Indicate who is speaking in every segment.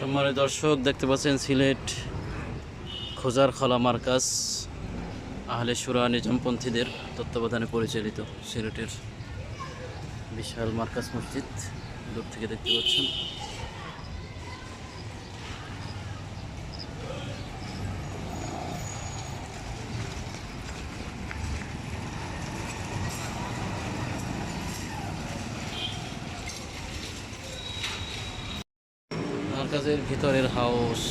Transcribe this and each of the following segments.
Speaker 1: সম্মানিত দর্শক, দেখতে পাচ্ছেন সিলেট খোজার খলা মার্কাস, আহলে সুরা নিজামপন্থীদের তত্ত্বাবধানে পরিচালিত সিলেটের বিশাল মার্কাস মসজিদ। দূর থেকে দেখতে পাচ্ছেন। মার্কাজের ভিতরের হাউস।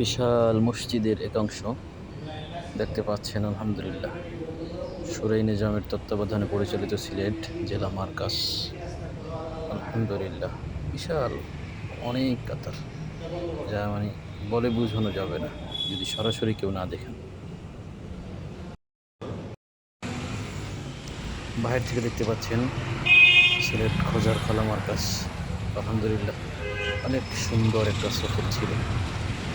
Speaker 1: বিশাল মসজিদের একাংশ দেখতে পাচ্ছেন, আলহামদুলিল্লাহ। সুরাই নিজামের তত্ত্বাবধানে পরিচালিত সিলেট জেলা মার্কাস। আলহামদুলিল্লাহ, বিশাল। অনেক কাতার, যা মানে বলে বোঝানো যাবে না, যদি সরাসরি কেউ না দেখেন। বাইরে থেকে দেখতে পাচ্ছেন সিলেট খোঁজার খোলা মার্কাস আলহামদুলিল্লাহ, অনেক সুন্দর একটা সফর ছিল।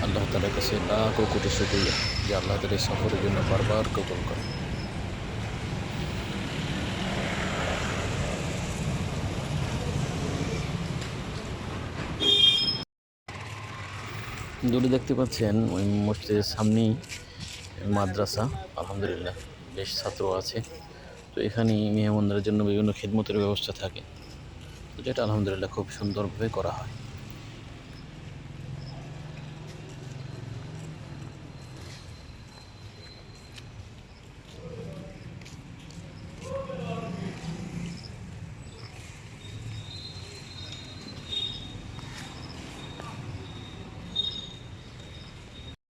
Speaker 1: আল্লাহ তালার কাছে ও কোটি শুক্রিয়া যে আল্লাহ তাদের সফরের জন্য বারবার কবল করে দূরে দেখতে পাচ্ছেন ওই মসজিদের সামনেই মাদ্রাসা, আলহামদুলিল্লাহ, বেশ ছাত্র আছে। তো এখানে মেহমানদের জন্য বিভিন্ন খিদমতের ব্যবস্থা থাকে। তো যেটা আলহামদুলিল্লাহ খুব সুন্দরভাবে করা হয়।